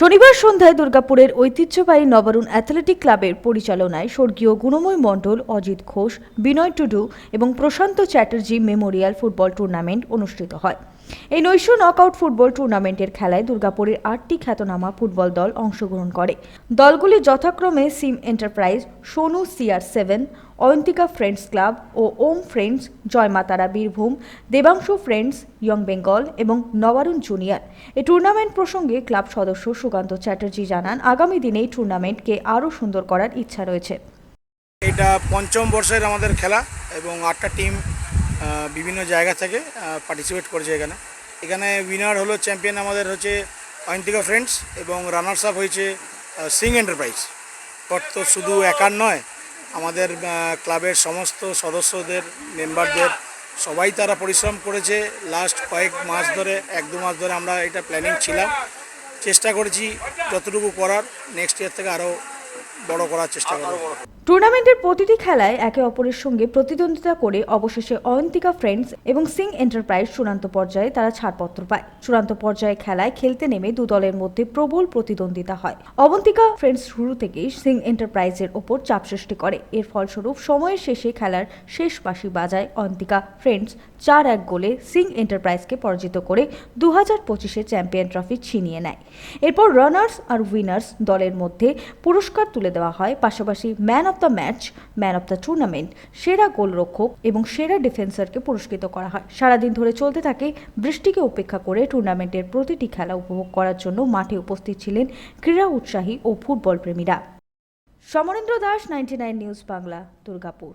শনিবার সন্ধ্যায় দুর্গাপুরের ঐতিহ্যবাহী নবরুণ অ্যাথলেটিক ক্লাবের পরিচালনায় স্বর্গীয় গুণময় মণ্ডল, অজিত ঘোষ, বিনয় টুডু এবং Prashanta Chatterjee memorial football tournament অনুষ্ঠিত হয়। এই নৈশ নকআউট ফুটবল টুর্নামেন্টের খেলায় দুর্গাপুরের আটটি খ্যাতনামা ফুটবল দল অংশগ্রহণ করে। দলগুলি যথাক্রমে Sim enterprise, Sonu CR seven Ayantika friends club ও Om friends, Jaymatara Birbhum, Debangshu friends, young Bengal এবং নবারুণ জুনিয়র। এই টুর্নামেন্ট প্রসঙ্গে ক্লাব সদস্য সুকান্ত চ্যাটার্জি জানান, আগামী দিনে এই টুর্নামেন্টকে আরও সুন্দর করার ইচ্ছা রয়েছে। এটা পঞ্চম বর্ষের আমাদের খেলা এবং আটটা টিম বিভিন্ন জায়গা থেকে পার্টিসিপেট করেছে এখানে। এখানে উইনার হলো চ্যাম্পিয়ন আমাদের হচ্ছে অয়ন্তিকা ফ্রেন্ডস এবং রানার্স আপ হয়েছে সিং এন্টারপ্রাইজ বট তো শুধু একার নয়, আমাদের ক্লাবের সমস্ত সদস্যদের মেম্বারদের সবাই তারা পরিশ্রম করেছে। লাস্ট কয়েক মাস ধরে, এক দু মাস ধরে আমরা এটা প্ল্যানিং ছিলাম। চেষ্টা করেছি যতটুকু করার নেক্সট ইয়ার থেকে আরও বড় করার চেষ্টা করব। টুর্নামেন্টের প্রতিটি খেলায় একে অপরের সঙ্গে প্রতিদ্বন্দ্বিতা করে অবশেষে অয়ন্তিকা ফ্রেন্ডস এবং সিং এন্টারপ্রাইজ চূড়ান্ত পর্যায়ে তারা ছাড়পত্র পায়। চূড়ান্ত পর্যায়ে খেলায় খেলতে নেমে দু দলের মধ্যে প্রবল প্রতিদ্বন্দ্বিতা হয়। অবন্তিকা ফ্রেন্ডস শুরু থেকেই সিং এন্টারপ্রাইজের ওপর চাপ সৃষ্টি করে। এর ফলস্বরূপ সময়ের শেষে খেলার শেষ বাঁশি বাজায় অয়ন্তিকা ফ্রেন্ডস চার এক গোলে সিং এন্টারপ্রাইজকে পরাজিত করে দু হাজার পঁচিশে চ্যাম্পিয়ন ট্রফি ছিনিয়ে নেয়। এরপর রানার্স আর উইনার্স দলের মধ্যে পুরস্কার তুলে দেওয়া হয়। পাশাপাশি man of the match, man of the tournament, সেরা গোলরক্ষক এবং সেরা ডিফেন্সারকে পুরস্কৃত করা হয়। সারাদিন ধরে চলতে থাকে বৃষ্টিকে উপেক্ষা করে টুর্নামেন্টের প্রতিটি খেলা উপভোগ করার জন্য মাঠে উপস্থিত ছিলেন ক্রীড়া উৎসাহী ও football প্রেমীরা। Samarendra Das, ninety news Bangla, Durgapur.